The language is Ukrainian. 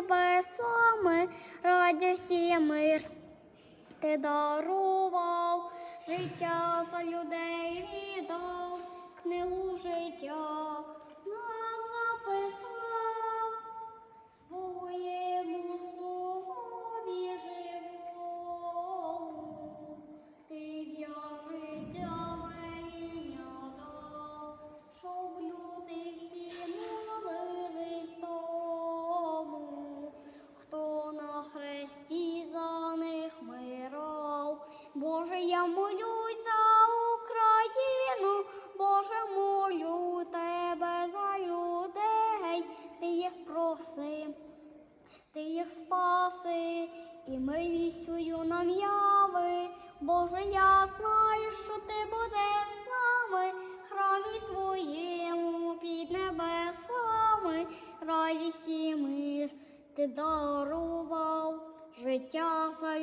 небесами, радість і мир. Ти дарував життя за людей я молюсь за Україну, Боже, молю тебе за людей, ти їх проси, ти їх спаси, і милість свою нам яви. Боже, я знаю, що ти будеш з нами, храмі своєму під небесами, радість і мир ти дарував, життя за